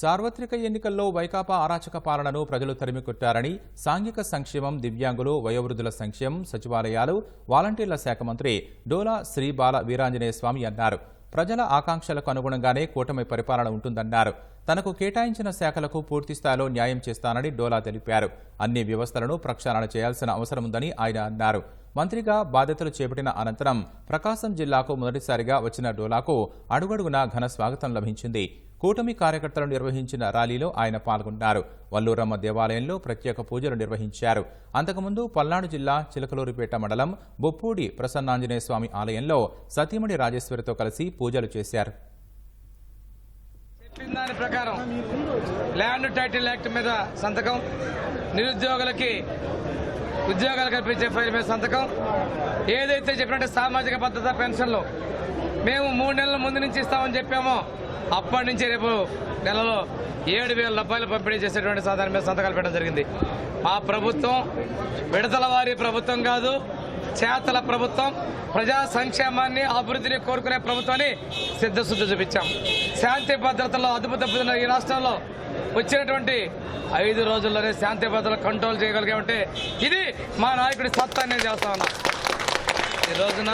సార్వత్రిక ఎన్నికల్లో వైకాపా అరాచక పాలనను ప్రజలు తరిమికొట్టారని సాంఘిక సంక్షేమం దివ్యాంగులు వయోవృద్ధుల సంక్షేమం సచివాలయాలు వాలంటీర్ల శాఖ మంత్రి డోలా శ్రీ బాల వీరాంజనేయ స్వామి అన్నారు. ప్రజల ఆకాంక్షలకు అనుగుణంగానే కూటమి పరిపాలన ఉంటుందన్నారు. తనకు కేటాయించిన శాఖలకు పూర్తి స్థాయిలో న్యాయం చేస్తానని డోలా తెలిపారు. అన్ని వ్యవస్థలను ప్రక్షాళన చేయాల్సిన అవసరం ఉందని ఆయన అన్నారు. మంత్రిగా బాధ్యతలు చేపట్టిన అనంతరం ప్రకాశం జిల్లాకు మొదటిసారిగా వచ్చిన డోలాకు అడుగడుగునా ఘన స్వాగతం లభించింది. కూటమి కార్యకర్తలు నిర్వహించిన ర్యాలీలో ఆయన పాల్గొన్నారు. వల్లూరమ్మ దేవాలయంలో ప్రత్యేక పూజలు నిర్వహించారు. అంతకుముందు పల్నాడు జిల్లా చిలకలూరిపేట మండలం బొప్పూడి ప్రసన్నాంజనేయ స్వామి ఆలయంలో సతీమణి రాజేశ్వరితో కలిసి పూజలు చేశారు. దాని ప్రకారం ల్యాండ్ టైటిల్ యాక్ట్ మీద సంతకం నిరుద్యోగులకి ఉద్యోగాలు కల్పించే ఫైల్ మీద సంతకం. ఏదైతే చెప్పినట్టే సామాజిక భద్రత పెన్షన్లు మేము మూడు నెలల ముందు నుంచి ఇస్తామని చెప్పామో అప్పటి నుంచి రేపు నెలలో ఏడు వేల రూపాయలు పంపిణీ చేసేటువంటి సాధారణ మీద సంతకాలు పెట్టడం జరిగింది. మా ప్రభుత్వం విడతల వారి ప్రభుత్వం కాదు చేతల ప్రభుత్వం ప్రజా సంక్షేమాన్ని అభివృద్ధిని కోరుకునే ప్రభుత్వాన్ని సిద్ధశుద్ధి చూపించాం. శాంతి భద్రతలో అదుపు తప్పుతున్న ఈ రాష్ట్రంలో వచ్చినటువంటి ఐదు రోజుల్లోనే శాంతి భద్రతలు కంట్రోల్ చేయగలిగామంటే ఇది మా నాయకుడి సత్తా నేను చేస్తా ఉన్నా. ఈ రోజున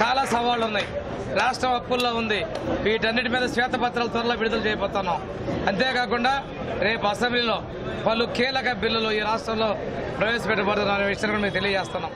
చాలా సవాళ్ళు ఉన్నాయి. రాష్ట్రం అప్పుల్లో ఉంది. వీటన్నిటి మీద శ్వేతపత్రాలు త్వరలో విడుదల చేయబోతున్నాం. అంతేకాకుండా రేపు అసెంబ్లీలో పలు కీలక బిల్లులు ఈ రాష్ట్రంలో ప్రవేశపెట్టబడుతున్న విషయాన్ని కూడా మీకు తెలియజేస్తున్నాం.